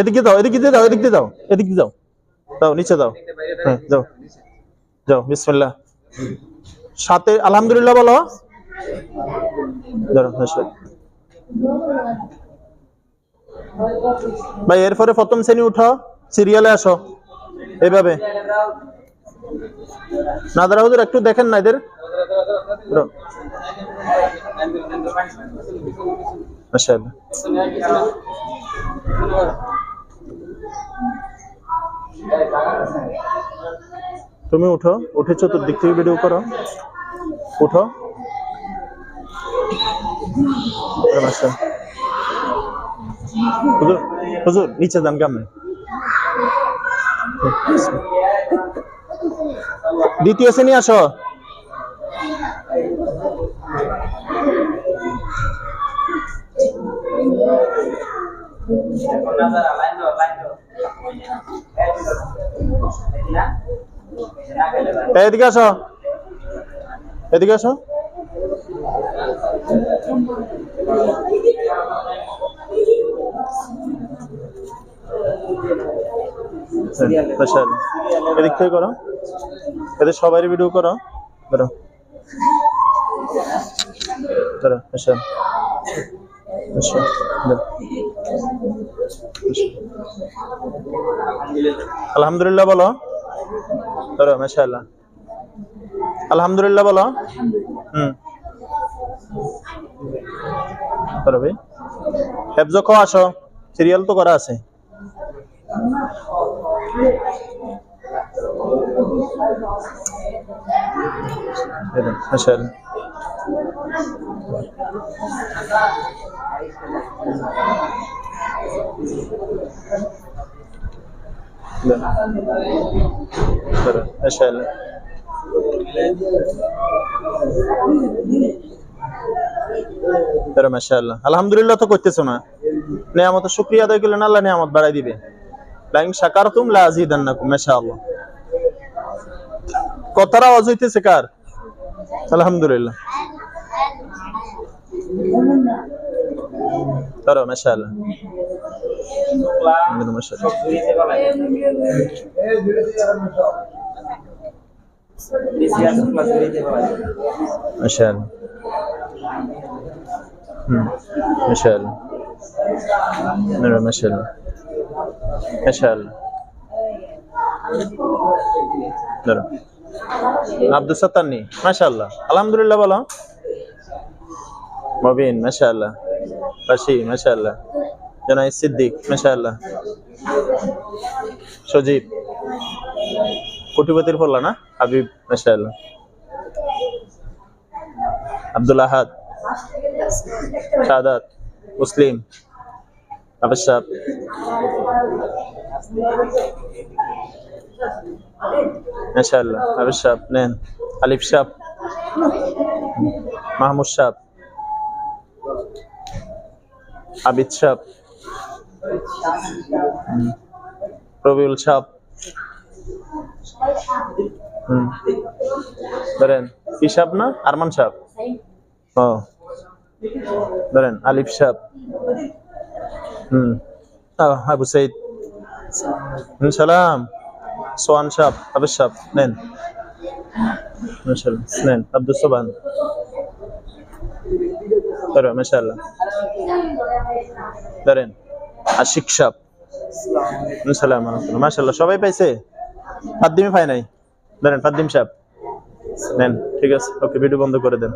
এদিকে দাও এদিকে দিয়ে দাও এদিক এদিক দিয়ে দাও দাও নিচে দাও হ্যাঁ যাও। যাও, বিসমিল্লাহ। সাথে, আলহামদুলিল্লাহ বলো। ভাই, এরপরে প্রথম শ্রেণি উঠো সিরিয়ালে আসো এইভাবে নাদারা হুজুর, একটু দেখেন না এদের। মাশাআল্লাহ। তুমি উঠো, উঠে চতুর্দিক থেকে ভিডিও করো। উঠো। হুজুর, নিচে যান কেমন? দ্বিতীয় শ্রেণি আসো। এদিকে আসো। এদিকে আসো। এদিক থেকে করো। এদের সবাই ভিডিও করো। ধরো। ধরো আচ্ছা। আলহামদুলিল্লাহ বলো। ধরো মাশাআল্লাহ। আলহামদুলিল্লাহ বলো। হুম। ধরো ভাই। হেফজ খ আসো। সিরিয়াল তো করা আছে। মাশাআল্লাহ। আলহামদুলিল্লাহ তো করতেছো না। নিয়ামত শুকরিয়া আদায় করলে না, আল্লাহ নিয়ামত বাড়াই দিবে। হইতেছে কার? আলহামদুলিল্লাহ। ধরো মাশাআল্লাহ মাশাআল্লাহ মাশাআল্লাহ হুম মাশাআল্লাহ ধরো মাশাআল্লাহ মাশাআল্লাহ ধরো আব্দুল সাত্তারনি মাশাআল্লাহ আলহামদুলিল্লাহ বলো মবিন মাশাআল্লাহ পাশি মাশাআল্লাহ জনাই সিদ্দিক মাশাআল্লাহ সজীব কোটিপতির ফল্লা না হাবিব মাশাআল্লাহ আব্দুল আহাদ সাদাত মুসলিম আবেশ সাহেব মাশাআল্লাহ নেন আলিফ সাহেব মাহমুদ সাহেব আবিদ হুম। রবিউল হুম। ধরেন কি সাহেব না? আরমান সাহেব। ও। ধরেন, আলিফ হুম। আবু সাইদ। সালাম। সোয়ান সাহেব, আবিদ সাহেব, নেন। নেন আব্দুল সোবান। ধরো মাশাআল্লাহ। ধরেন সাহেব হুম, সালাম মাশাআল্লাহ সবাই পাইছে? ফাদ্দিমি পাই নাই? ধরেন ফাদ্দিম সাহেব নেন ঠিক আছে। ওকে ভিডিও বন্ধ করে দেন।